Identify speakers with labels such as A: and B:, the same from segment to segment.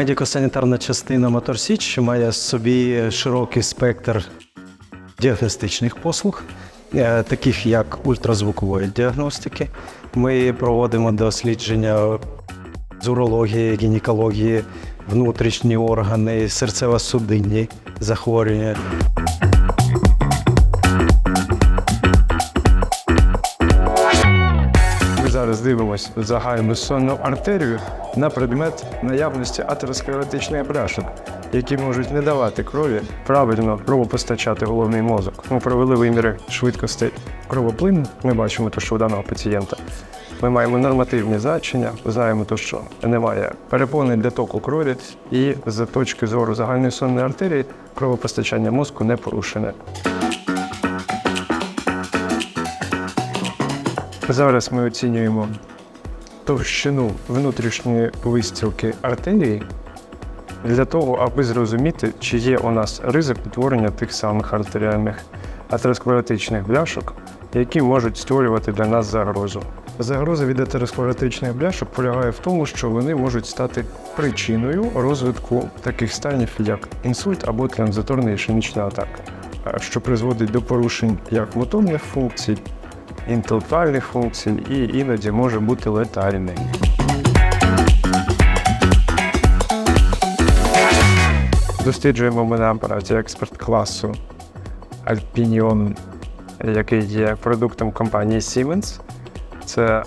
A: Медико-санітарна частина Моторсіч має в собі широкий спектр діагностичних послуг, е, таких як ультразвукової діагностики. Ми проводимо дослідження з урології, гінекології, внутрішні органи, серцево-судинні захворювання.
B: Зараз загальну сонну артерію на предмет наявності атеросклеротичних бляшок, які можуть не давати крові правильно кровопостачати головний мозок. Ми провели виміри швидкості кровоплину. Ми бачимо, те, що у даного пацієнта ми маємо нормативні значення, знаємо, то, що немає перепони для току крові, і з точки зору загальної сонної артерії кровопостачання мозку не порушене. Зараз ми оцінюємо товщину внутрішньої вистілки артерії для того, аби зрозуміти, чи є у нас ризик утворення тих самих артеріальних атеросклеротичних бляшок, які можуть створювати для нас загрозу. Загроза від атеросклеротичних бляшок полягає в тому, що вони можуть стати причиною розвитку таких станів, як інсульт або транзиторна ішемічна атака, що призводить до порушень як моторних функцій, інтелектуальних функцій і іноді може бути летальним. Досліджуємо ми на апараті експерт класу Alpinion, який є продуктом компанії Siemens. Це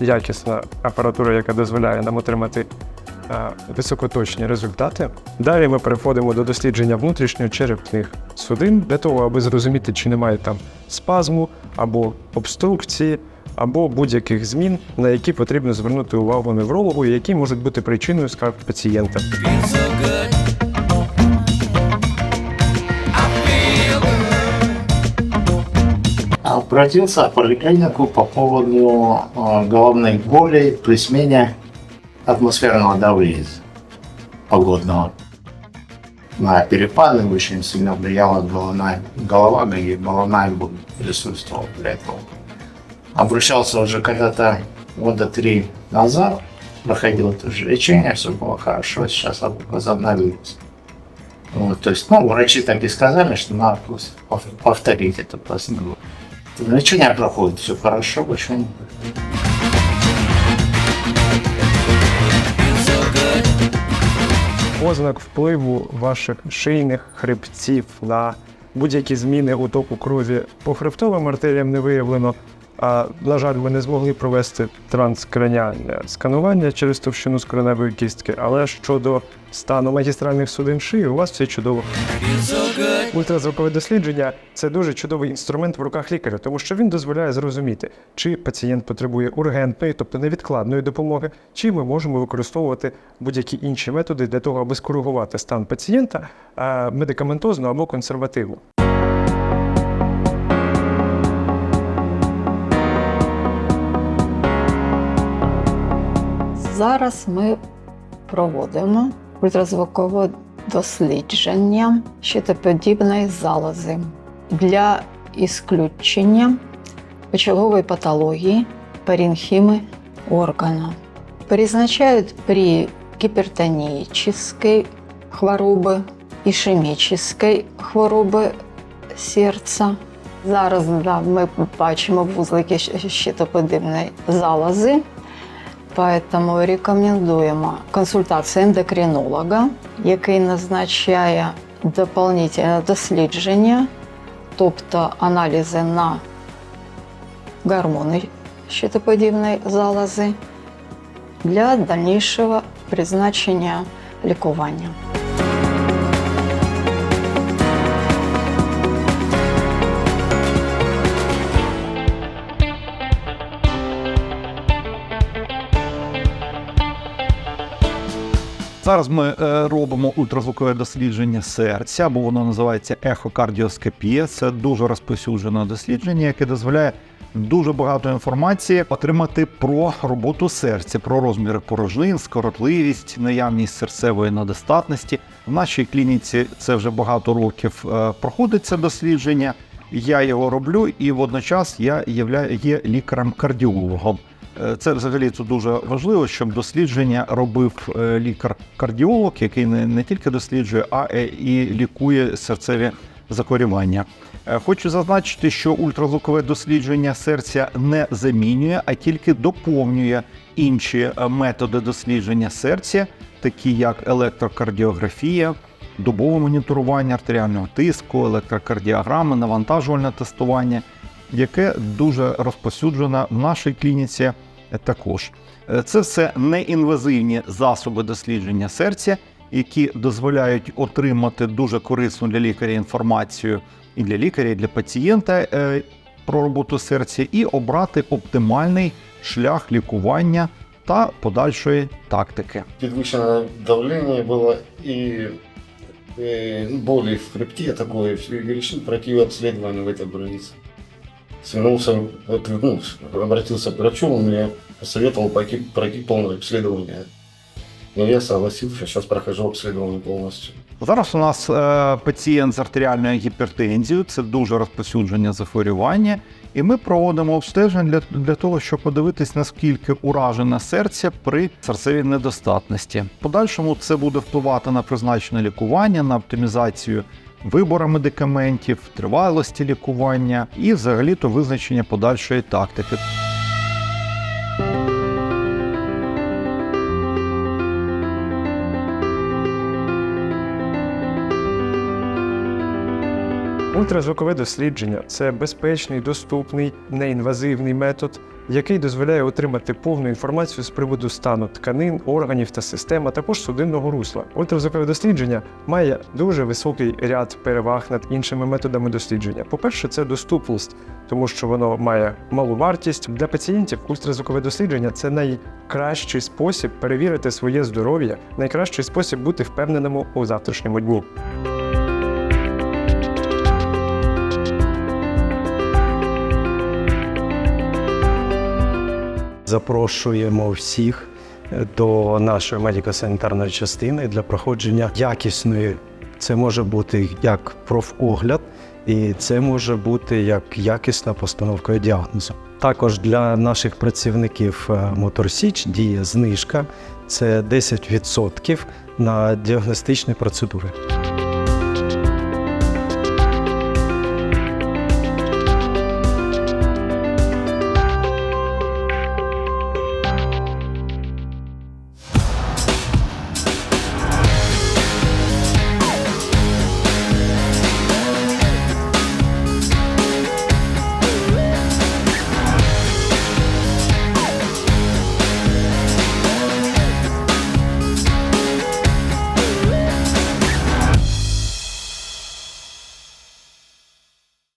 B: якісна апаратура, яка дозволяє нам отримати високоточні результати. Далі ми переходимо до дослідження внутрішньочерепних судин для того, аби зрозуміти, чи немає там спазму або обструкції, або будь-яких змін, на які потрібно звернути увагу неврологу, які можуть бути причиною скарг пацієнта.
C: Обратился в поликлинику по поводу э, головной боли при смене атмосферного давления погодного. На перепады очень сильно влияла головная, голова, и головная боль присутствовала для этого. Обращался уже когда-то года три назад, проходил это же лечение, все было хорошо, сейчас возобновилось. Вот, то есть, ну, врачи так и сказали, что надо повторить эту процедуру. Лечение проходит, все хорошо, больше
B: ознак впливу ваших шийних хребців на будь-які зміни у току крові по хребтовим артеріям не виявлено. А, на жаль, ми не змогли провести транскраніальне сканування через товщину скроневої кістки, але щодо стану магістральних судин шиї, у вас все чудово. Ультразвукове дослідження це дуже чудовий інструмент в руках лікаря, тому що він дозволяє зрозуміти, чи пацієнт потребує ургентної, тобто невідкладної допомоги, чи ми можемо використовувати будь-які інші методи для того, аби скоригувати стан пацієнта медикаментозно або консервативно.
D: Зараз ми проводимо ультразвукове дослідження щитоподібної залози для ісключення почергової патології паренхимы органа. Призначают при гипертонической хворобы, ішемічної хвороби серця. Зараз да, ми бачимо вузлики щитоподібної залози. Поэтому рекомендуємо консультацію ендокринолога, який назначає дополнительне дослідження, тобто аналізи на гормони щитоподібної залози для дальнішого призначення лікування.
E: Зараз ми е, робимо ультразвукове дослідження серця, бо воно називається ехокардіоскопія. Це дуже розповсюджене дослідження, яке дозволяє дуже багато інформації отримати про роботу серця, про розміри порожнин, скоротливість, наявність серцевої недостатності. В нашій клініці це вже багато років е, проходить це дослідження. Я його роблю, і водночас я є лікарем-кардіологом. Е, Це взагалі це дуже важливо, щоб дослідження робив е, лікар-кардіолог, який не, не тільки досліджує, а е, і лікує серцеві захворювання. Е, Хочу зазначити, що ультразвукове дослідження серця не замінює, а тільки доповнює інші методи дослідження серця, такі як електрокардіографія, добове моніторування артеріального тиску, електрокардіограми, навантажувальне тестування, яке дуже розповсюджено в нашій клініці також. Е, Це все неінвазивні засоби дослідження серця, які дозволяють отримати дуже корисну для лікаря інформацію і для лікаря, і для пацієнта е, про роботу серця, і обрати оптимальний шлях лікування та подальшої тактики.
F: Підвищене давлення було і э, боли в хребте такое, и решил пройти обследование в этой больнице. Свернулся, ну, обратился к врачу, он мне посоветовал пойти, пройти полное обследование. Но я согласился, сейчас прохожу обследование полностью.
E: Зараз у нас е, пацієнт з артеріальною гіпертензією, це дуже розповсюдження захворювання, і ми проводимо обстеження для, для того, щоб подивитись, наскільки уражене серце при серцевій недостатності. Подальшому це буде впливати на призначене лікування, на оптимізацію вибору медикаментів, тривалості лікування і взагалі-то визначення подальшої тактики.
B: Ультразвукове дослідження це безпечний, доступний, неінвазивний метод, який дозволяє отримати повну інформацію з приводу стану тканин, органів та систем, а також судинного русла. Ультразвукове дослідження має дуже високий ряд переваг над іншими методами дослідження. По-перше, це доступність, тому що воно має малу вартість. Для пацієнтів ультразвукове дослідження це найкращий спосіб перевірити своє здоров'я, найкращий спосіб бути впевненому у завтрашньому дні.
A: Запрошуємо всіх е, до нашої медико-санітарної частини для проходження якісної. Це може бути як профогляд, і це може бути як якісна постановка діагнозу. Також для наших працівників е, Моторсіч діє знижка це 10% на діагностичні процедури.